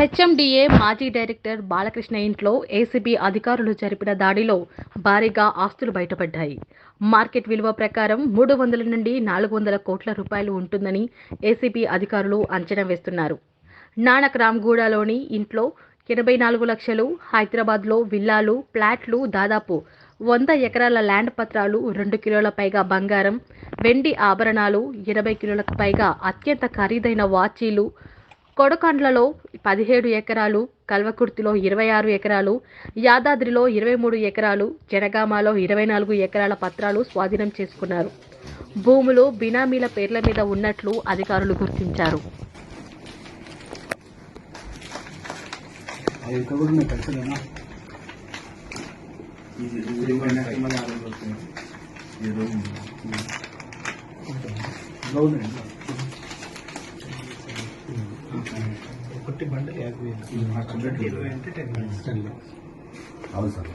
HMDA మాజీ director Balakrishna ఇంట్లో ACB అధికారులు జరిపిన దాడిలో భారీగా ఆస్తులు బయటపడ్డాయి. మార్కెట్ విలువ ప్రకారం మూడు వందల నుండి నాలుగు వందల కోట్ల రూపాయలు ఉంటుందని ఏసీబీ అధికారులు అంచనా వేస్తున్నారు. నానక్ రామ్గూడలోని ఇంట్లో ఎనభై నాలుగు లక్షలు హైదరాబాద్లో విల్లాలు ప్లాట్లు దాదాపు వంద ఎకరాల ల్యాండ్ పత్రాలు రెండు కిలోల పైగా బంగారం వెండి ఆభరణాలు ఇరవై కిలోలకు పైగా అత్యంత ఖరీదైన వాచీలు కొడకండ్లలో పదిహేడు ఎకరాలు కల్వకుర్తిలో ఇరవై ఆరు ఎకరాలు యాదాద్రిలో ఇరవై మూడు ఎకరాలు జనగామాలో ఇరవై నాలుగు ఎకరాల పత్రాలు స్వాధీనం చేసుకున్నారు. భూములు బినామీల పేర్ల మీద ఉన్నట్లు అధికారులు గుర్తించారు. గవర్నమెంట్ ఒకటి బండలు యాభై వేలు అంటే టెన్ అవును సార్.